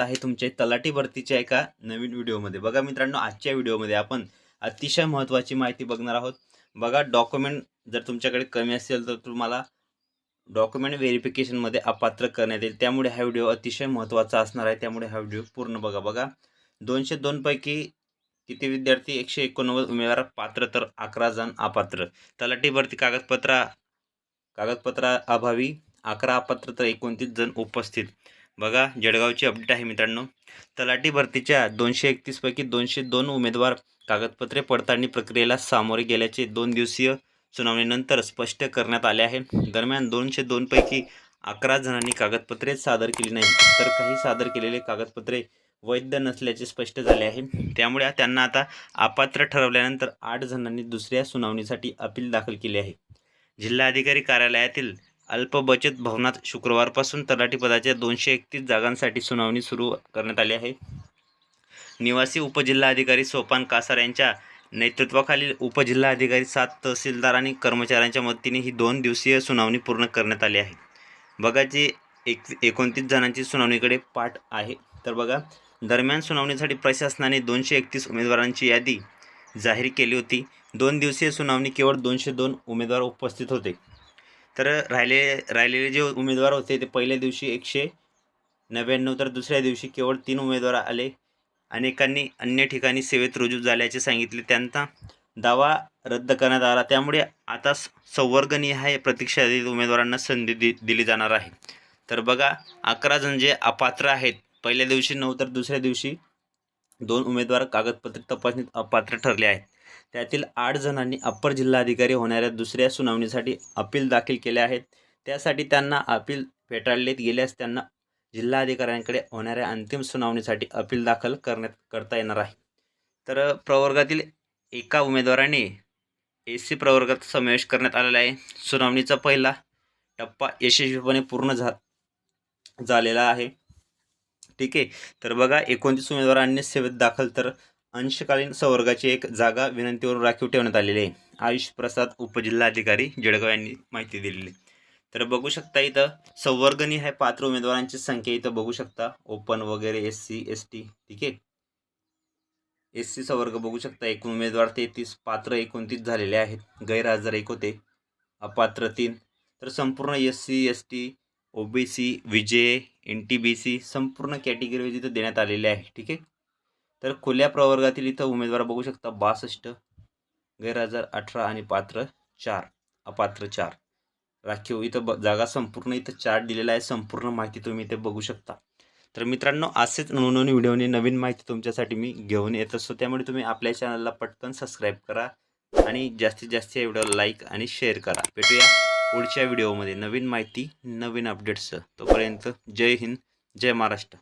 आहे तुमच्या तलाठी भरतीच्या एका नवीन व्हिडिओमध्ये. बघा मित्रांनो आजच्या व्हिडिओमध्ये आपण अतिशय महत्त्वाची माहिती बघणार आहोत. बघा डॉक्युमेंट जर तुमच्याकडे कमी असेल तर तुम्हाला डॉक्युमेंट व्हेरिफिकेशनमध्ये अपात्र करण्यात येईल. त्यामुळे हा व्हिडिओ अतिशय महत्त्वाचा असणार आहे. त्यामुळे हा व्हिडिओ पूर्ण बघा. बघा दोनशे दोनपैकी किती विद्यार्थी? एकशे एकोणनव्वद उमेदवार पात्र तर अकरा जण अपात्र. तलाठी भरती कागदपत्रा कागदपत्रा अभावी अकरा अपात्र तर एकोणतीस जण उपस्थित. बघा जळगावची अपडेट आहे मित्रांनो. तलाठी भरतीच्या दोनशे एकतीसपैकी दोनशे दोन उमेदवार कागदपत्रे पडताळणी प्रक्रियेला सामोरे गेल्याचे दोन दिवसीय सुनावणीनंतर स्पष्ट करण्यात आले आहे. दरम्यान दोनशे दोनपैकी अकरा जणांनी कागदपत्रे सादर केली नाही तर काही सादर केलेले कागदपत्रे वैध नसल्याचे स्पष्ट झाले आहे. त्यामुळे त्यांना आता अपात्र ठरवल्यानंतर आठ जणांनी दुसऱ्या सुनावणीसाठी अपील दाखल केली आहे. जिल्हाधिकारी कार्यालयातील अल्प बचत भवनात शुक्रवारपासून तलाठी पदाच्या दोनशे एकतीस जागांसाठी सुनावणी सुरू करण्यात आली आहे. निवासी उपजिल्हाधिकारी सोपान कासार यांच्या नेतृत्वाखालील उपजिल्हाधिकारी सात तहसीलदार आणि कर्मचाऱ्यांच्या मदतीने ही दोन दिवसीय सुनावणी पूर्ण करण्यात आली आहे. बघा जी एक एकोणतीस जणांची सुनावणीकडे पाठ आहे. तर बघा दरम्यान सुनावणीसाठी प्रशासनाने दोनशे एकतीस उमेदवारांची यादी जाहीर केली होती. दोन दिवसीय सुनावणी केवळ दोनशे दोन उमेदवार उपस्थित होते. तर राहिले राहिलेले जे उमेदवार होते ते पहिल्या दिवशी एकशे नव्याण्णव तर दुसऱ्या दिवशी केवळ तीन उमेदवार आले. अनेकांनी अन्य ठिकाणी सेवेत रुजू झाल्याचे सांगितले. त्यांचा दावा रद्द करण्यात आला. त्यामुळे आता स- संवर्गनिहाय प्रतीक्षातील उमेदवारांना संधी दि दिली जाणार आहे. तर बघा अकरा जण जे अपात्र आहेत पहिल्या दिवशी नऊ तर दुसऱ्या दिवशी दोन उमेदवार कागदपत्रे तपासणीत अपात्र ठरले आहेत. त्यातील आठ जणांनी अप्पर जिल्हाधिकारी होणाऱ्या दुसऱ्या सुनावणीसाठी अपील दाखल केले आहेत. त्यासाठी त्यांना अपील फेटाळलेत गेल्यास त्यांना जिल्हाधिकाऱ्यांकडे होणाऱ्या अंतिम सुनावणीसाठी अपील दाखल करण्यात करता येणार आहे. तर प्रवर्गातील एका उमेदवाराने ए सी प्रवर्गात समावेश करण्यात आलेला आहे. सुनावणीचा पहिला टप्पा यशस्वीपणे पूर्ण झा झालेला आहे. ठीक आहे. तर बघा एकोणतीस उमेदवारांनी सेवेत दाखल तर अंशकालीन संवर्गाची एक जागा विनंतीवरून राखीव ठेवण्यात आलेली आहे. आयुष प्रसाद उपजिल्हाधिकारी जळगाव यांनी माहिती दिलेली तर बघू शकता इथं संवर्गनी आहे पात्र उमेदवारांची संख्या इथं बघू शकता. ओपन वगैरे एस सी एस टी ठीक आहे? एस सी संवर्ग बघू शकता. एकूण उमेदवार तेहतीस पात्र एकोणतीस झालेले आहेत. गैरहजर एक होते. अपात्र तीन. तर संपूर्ण S C S T O B C VJ N T B C संपूर्ण कॅटेगरी इथं देण्यात आलेले आहे. ठीक आहे? तर खुल्या प्रवर्गातील इथं उमेदवार बघू शकता बासष्ट गैरहजर अठरा आणि पात्र चार अपात्र चार. राखीव इथं ब जागा संपूर्ण इथं चार्ट दिलेला आहे संपूर्ण माहिती तुम्ही इथे बघू शकता. तर मित्रांनो असेच नवनवीन व्हिडिओने नवीन माहिती तुमच्यासाठी मी घेऊन येत असतो. त्यामुळे तुम्ही आपल्या चॅनलला पटकन सबस्क्राईब करा आणि जास्तीत जास्त या व्हिडिओला लाईक आणि शेअर करा. भेटूया पुढच्या व्हिडिओमध्ये नवीन माहिती नवीन अपडेट्स तोपर्यंत जय हिंद जय महाराष्ट्र.